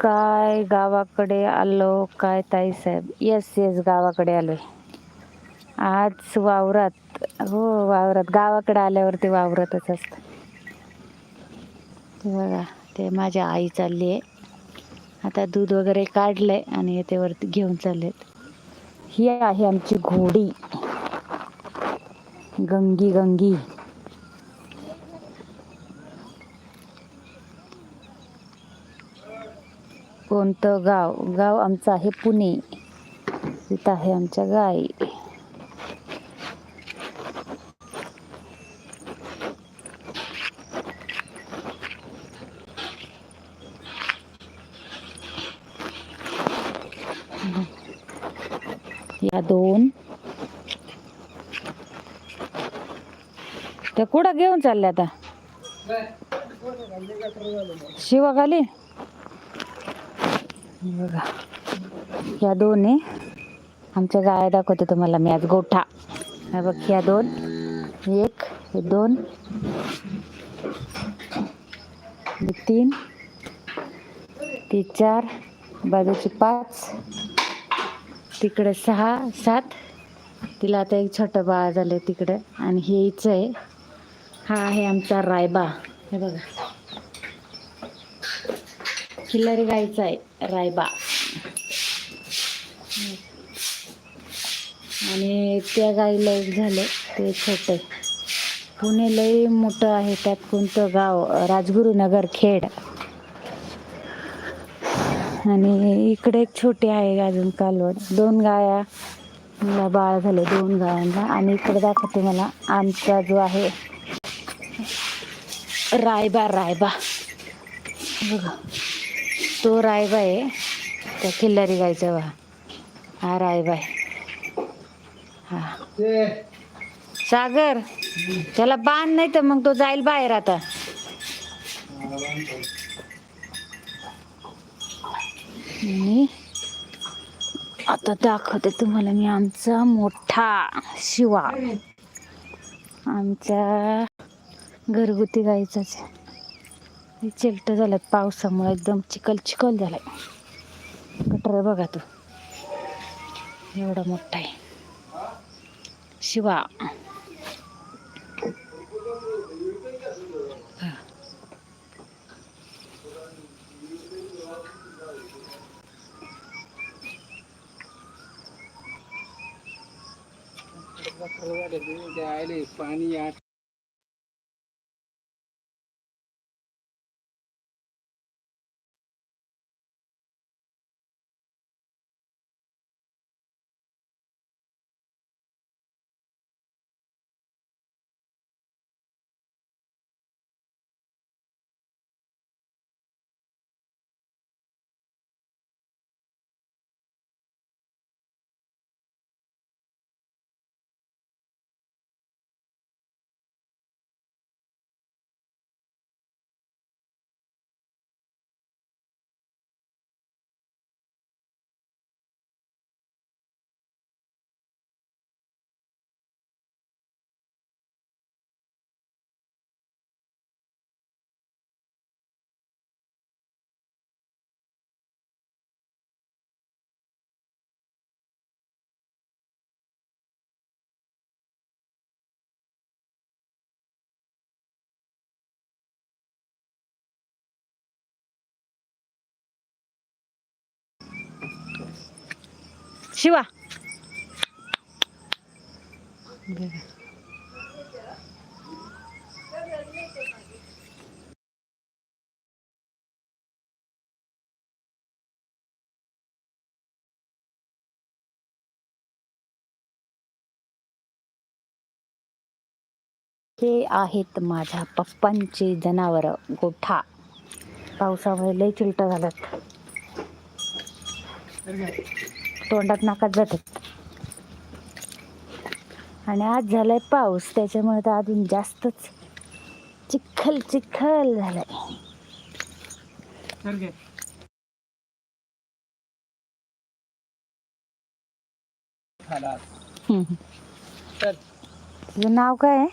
काय गावाकडे आलो काय ताई साहेब येस येस गावाकडे आलोय. आज वावरात. हो वावरात. गावाकडे आल्यावरती वावरातच असत. बघा ते माझ्या आई चालली आहे आता दूध वगैरे काढलंय आणि येते वरती घेऊन चाललेत. ही आहे आमची घोडी. गंगी गंगी. कोणतं गाव? गाव आमचं आहे पुणे. इथं आहे आमच्या गाई. या दोन. त्या कुठं घेऊन चालल्या आता? शिवाखाली? बघा. या दोन आहे आमच्या गाया दाखवते तुम्हाला मी आज गोठा. हा बघ ह्या दोन एक हे दोन तीन ती चार बाजूची पाच तिकडे सहा सात. तिला आता एक छोटं बाळ झालं तिकडे. आणि हे हिचं आहे. हा आहे आमचा रायबा. हे बघा. खिल्लारी गायचा आहे रायबा. आणि त्या गाईला एक झालं ते छोटे पुणे लई मोठं आहे त्यात कोणतं गाव? राजगुरुनगर खेड. आणि इकडे एक छोटी आहे अजून कालवड. दोन गाया मला बाळ झाले दोन गायांना. आणि इकडे दाखवते मला आमचा जो आहे रायबा रायबा. बघा. तो रायबा आहे. त्या खिल्लारी गायचा बघा हा रायबा आहे. हा. सागर त्याला बांध नाही तर मग तो जाईल बाहेर आता. आता दाखवते तुम्हाला मी आमचा मोठा शिवा. आमच्या घरगुती गाईचाच. हे चिलटं झाल्यात पावसामुळे एकदम चिखल चिखल झालाय कटर बघा तू. एवढा मोठा आहे. शिवा. पाणी शिवा. हे आहेत माझ्या पप्पांचे जनावर गोठा. पावसामुळे लय चिलट झाल्यात. तोंडात नाकात जातात. आणि आज झालाय पाऊस त्याच्यामुळे तर अजून जास्तच चिखल चिखल झालाय. हम्म. तुझं नाव काय आहे?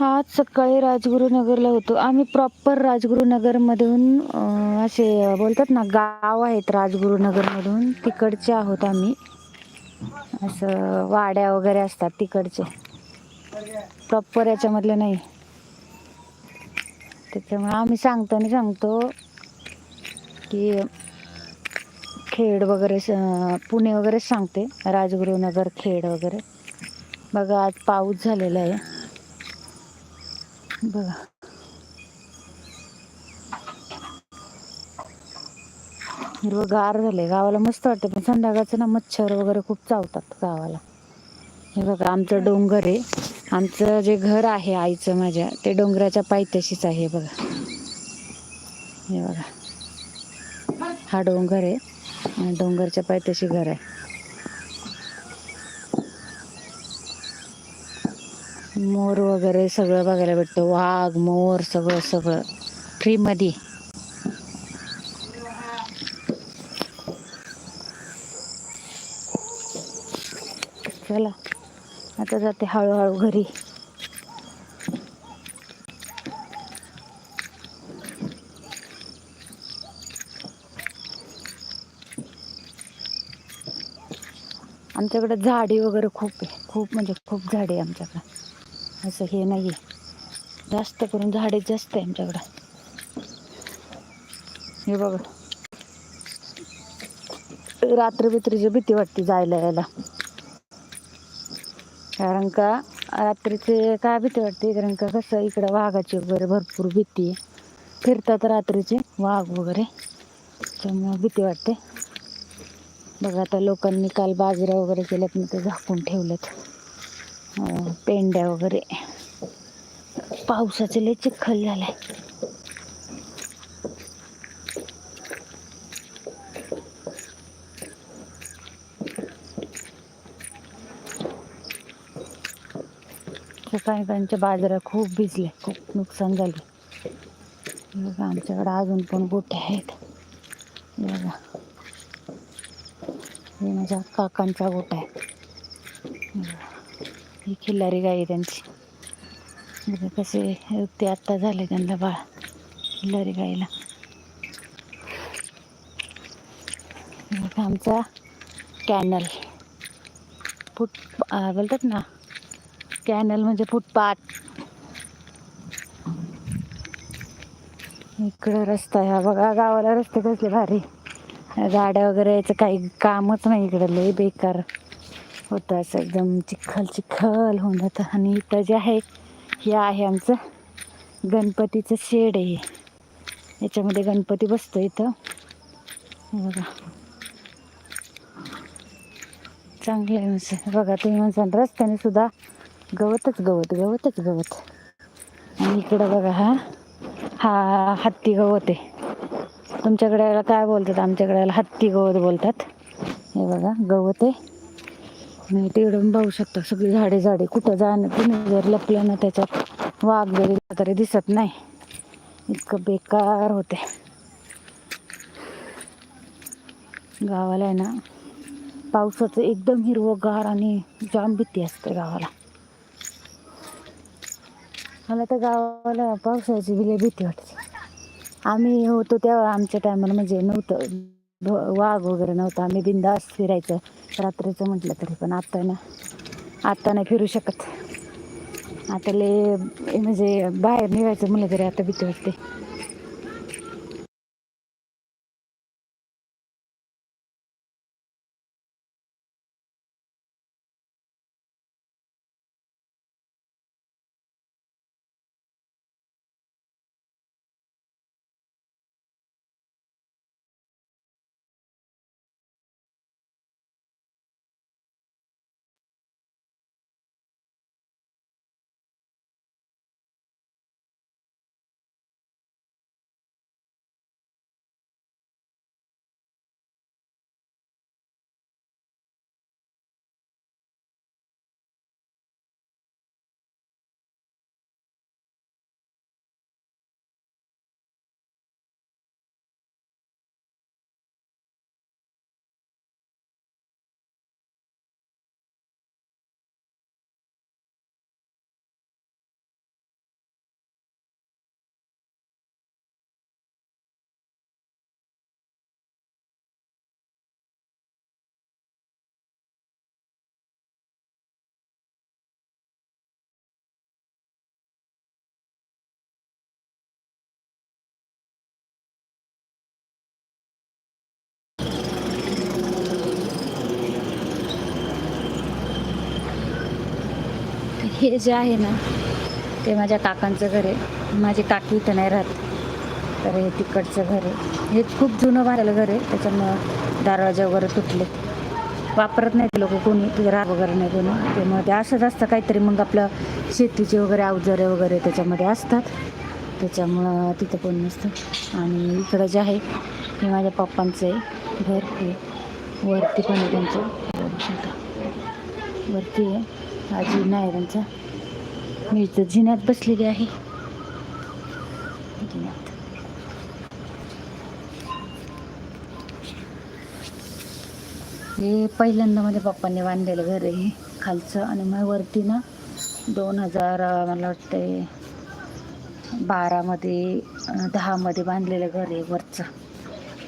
आज सकाळी राजगुरुनगरला होतो. आम्ही प्रॉपर राजगुरुनगरमधून असे बोलतात ना गाव आहेत राजगुरुनगरमधून. तिकडचे आहोत आम्ही. असं वाड्या वगैरे असतात तिकडचे. प्रॉपर याच्यामधले नाही. त्याच्यामुळे आम्ही सांगताना सांगतो की खेड वगैरे स- पुणे वगैरे सांगते. राजगुरुनगर खेड वगैरे. बघा आज पाऊस झालेला आहे. बघा. हिरवगार झाले गावाला मस्त वाटतं पण संध्याकाळचं ना मच्छर वगैरे खूप चावतात गावाला. हे बघा आमचं डोंगर आहे. आमचं जे घर आहे आईचं माझ्या ते डोंगराच्या पायथ्याशीच आहे बघा. हे बघा. हा डोंगर आहे. डोंगरच्या पायथ्याशी घर आहे. मोर वगैरे सगळं बघायला भेटतं. वाघ मोर सगळं सगळं. फ्रीमध्ये चला. आता जाते हळूहळू घरी. आमच्याकडे झाडी वगैरे खूप आहे. खूप म्हणजे खूप झाडी आहे आमच्याकडे. असं हे नाही आहे जास्त करून झाडे जास्त आहे आमच्याकडं. हे बघा. रात्र बित्रीची भीती वाटते जायला यायला. कारण का रात्रीचे काय भीती वाटते? कारण का कसं इकडं वाघाची वगैरे भरपूर भीती आहे. फिरतात रात्रीचे वाघ वगैरे. त्यामुळे भीती वाटते. बघा आता लोकांनी काल बाजऱ्या वगैरे केल्यात मी ते झाकून ठेवलेत हो, पेंड्या वगैरे. पावसाचे लय चिखल झालाय. काही काहींच्या बाजारात खूप भिजले खूप नुकसान झाले. बघा आमच्याकडे अजून पण गोटे आहेत. बघा. हे माझ्या काकांचा गोटा आहे. ही खिल्लारी गाई आहे त्यांची. कसे ते आत्ता झाले त्यांना बाळ खिल्लारी गाईला आमचा कॅनल. फुट बोलतात ना कॅनल म्हणजे फुटपाथ. इकडं रस्ता आहे. बघा गावाला रस्ते कसले भारी. गाड्या वगैरे याचं काही कामच नाही इकडं. लय बेकार. होतं असं एकदम चिखल चिखल होऊन जातं. आणि इथं जे आहे हे आहे आमचं गणपतीचं शेड आहे. याच्यामध्ये गणपती बसतो इथं. हे बघा. चांगलं आहे म्हणजे बघा तुम्ही म्हणसान रस्त्याने सुद्धा गवतच गवत गवतच गवत. आणि इकडं बघा हा हा हत्ती गवत आहे. तुमच्याकडे काय बोलतात? आमच्याकडे हत्ती गवत बोलतात. हे बघा गवत आहे. आणि तिकडून पाहू शकता सगळी झाडे झाडे. कुठं जाणं तुम्ही जर लपलं ना त्याच्यात वाघ जरी तरी दिसत नाही. इतकं बेकार होते गावाला आहे ना पावसाचं एकदम हिरवंगार आणि जाम भीती असते गावाला. मला तर गावाला पावसाची बिले भीती वाटते. आम्ही होतो तेव्हा आमच्या टायमाला म्हणजे नव्हतं. वाघ वगैरे नव्हतं. आम्ही बिंदास फिरायचं. रात्रीचं म्हटलं तरी पण आत्ता ना आत्ता नाही फिरू शकत. आता लय म्हणजे बाहेर निघायचं म्हणलं तरी आता भीती वाटते. हे जे आहे ना ते माझ्या काकांचं घर आहे. माझे काकी इथं नाही राहत तर हे तिकडचं घर आहे. हे खूप जुनं बांधलेलं घर आहे त्याच्यामुळं दरवाजे वगैरे तुटले. वापरत नाहीत लोक कोणी तिथे राग वगैरे नाही कोणी. त्यामुळे ते असंच असतं काहीतरी मग आपलं शेतीचे वगैरे अवजारे वगैरे त्याच्यामध्ये असतात. त्याच्यामुळं तिथं कोण नसतं. आणि इकडं जे आहे हे माझ्या पप्पांचं आहे. घर हे वरती पण आहे त्यांचं. वरती आहे. आजी नायरांचा मी तर जिन्यात बसलेली आहे. जिन्यात. हे पहिल्यांदा माझ्या पप्पांनी बांधलेलं घर आहे हे खालचं आणि मग वरती ना दोन हजार मला वाटते बारामध्ये दहामध्ये बांधलेलं घर आहे वरचं.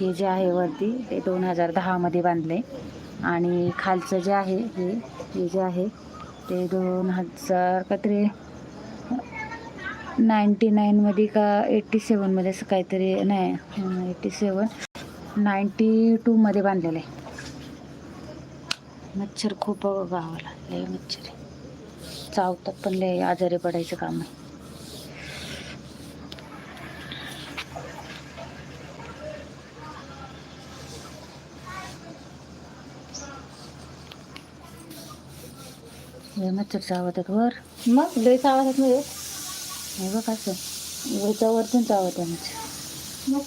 हे जे आहे वरती ते दोन हजार दहामध्ये बांधले आणि खालचं जे आहे हे हे जे आहे ते दोन हजार काहीतरी नाईंटी नाईनमध्ये का एट्टी सेवनमध्ये असं काहीतरी नाही एट्टी सेवन नाईंटी टूमध्ये बांधलेलं आहे. मच्छर खूप गावाला. लय मच्छर आहे. चावतात पण लय आजारी पडायचं काम आहे. लय मच्छर चावतात वर. मग लय चावतात मध्ये हे. बघ असं. वरतून चावत आहे मच्छर. मग